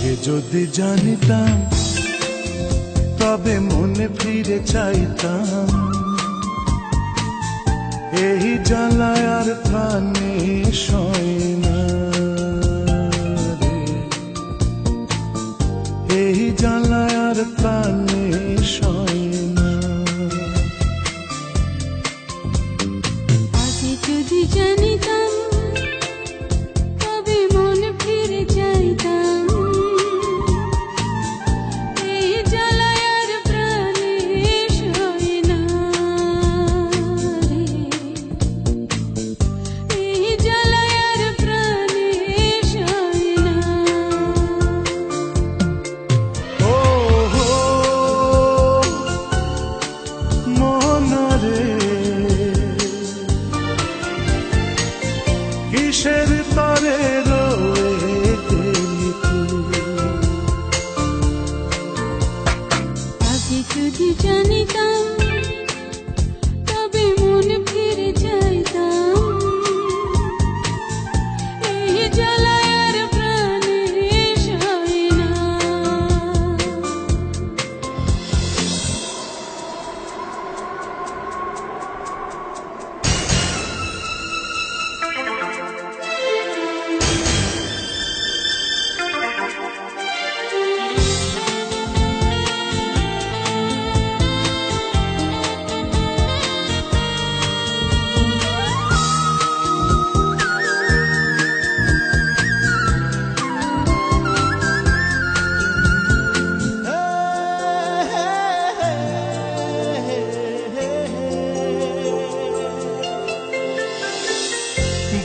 আগে যদি জানিতাম তবে মনে ফিরে চাইতাম। এই জ্বালায় আর প্রাণে সয় না। amores.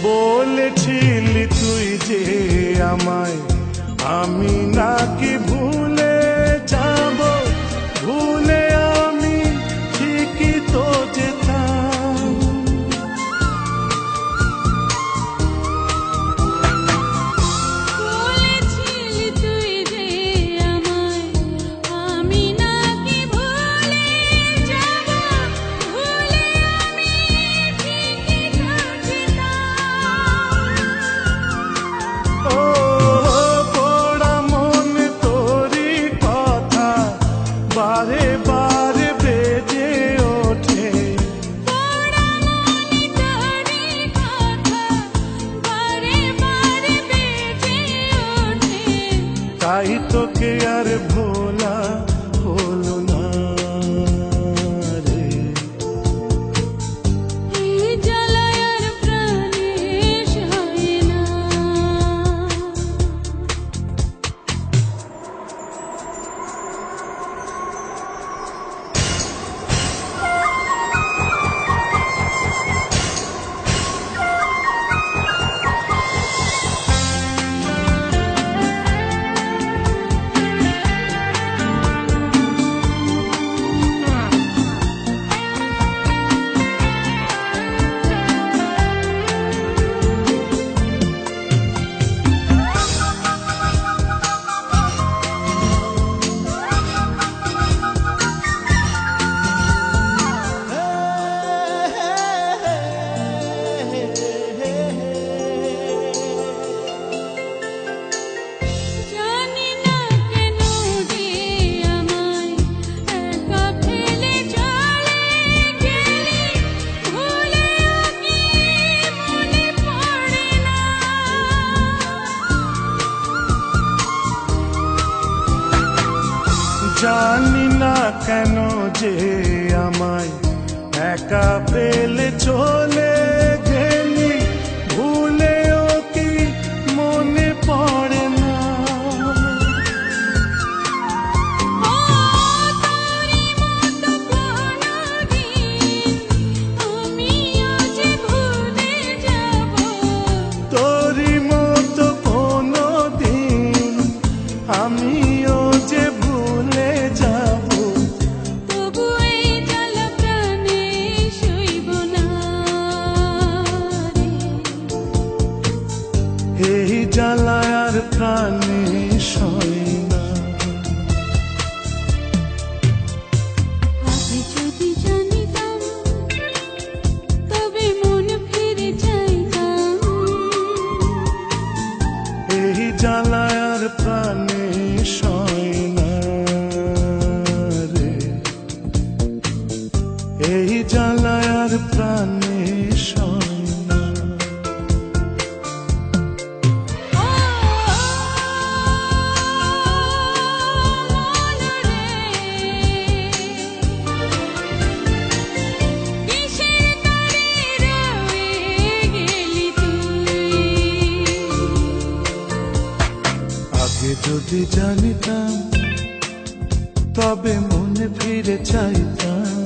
বলেছিলি তুই যে আমায় আমি নাকি ভুল জানি না কেন যে আমায় একা পেলে চলে। জ্বালায়ার প্রাণে সয়। যদি জানিতাম তবে মনে ফিরে চাইতাম।